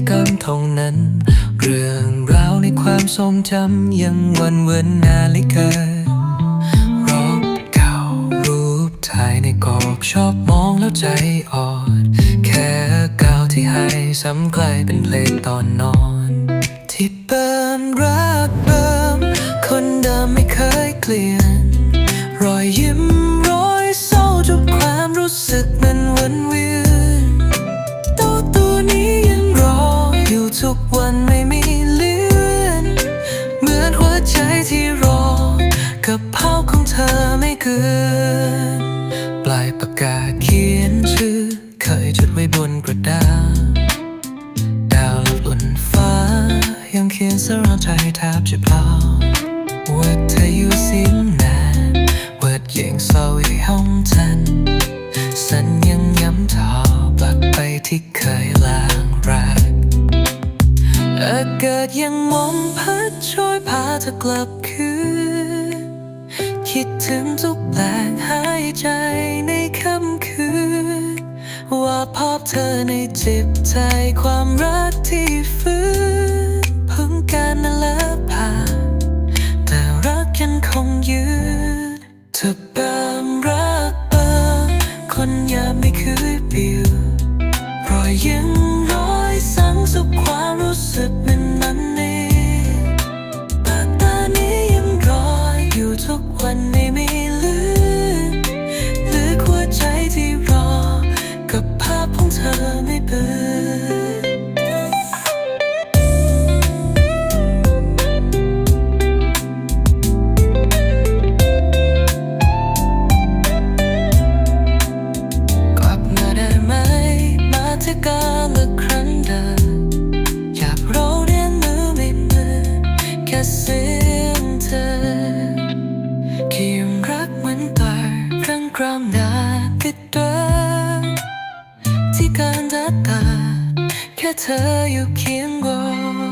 ที่กำทงนั้น เรื่องราวในความทรงจำยังวันเวินนาฬิการอบเก่ารูปถ่ายในกรอบชอบมองแล้วใจอ่อนแค่ก้าวที่ให้ซ้ำกลายเป็นเพลงตอนนอน ที่เปิมรักเปิมคนเดิมไม่เคยเกลี่ย ทุกวันไม่มีเลือน เหมือนหัวใจที่รอ กับเผาของเธอไม่เกิน ปลายปากกาเขียนชื่อ เคยจดไว้บนกระดาษ ดาวบนฟ้า ยังเขียนสรางใจแทบจะเปล่าว่าเธออยู่สิ้นนานวิดเย่งเศร้าให้ห้องทัน สัญยังย้ำทอบลักไปที่เคย เธอกลับคืน คิดถึงทุกแปลงหายใจในค่ำคืน ว่าภาพเธอในจิตใจความรักที่ฟื้นพิ่งการนั้นแล้วผ่านแต่รักยังคงยืนเธอเปิมรักเปิมคนยามไม่เคยเปลี่ยวรอยยิ้มรอยสังสุขความรู้สึก บของเธอไม่เบื่อกลับมาได้ไหมมาเธอการละครั้งเดิมอยากเราเรียนมือไม่เหมือนแค่เสียงเธอค่ยังรักเหมือนตาเรื่องกรามนากระเดิมที่การดัดต 시간 같다. 곁에 유긴 곳.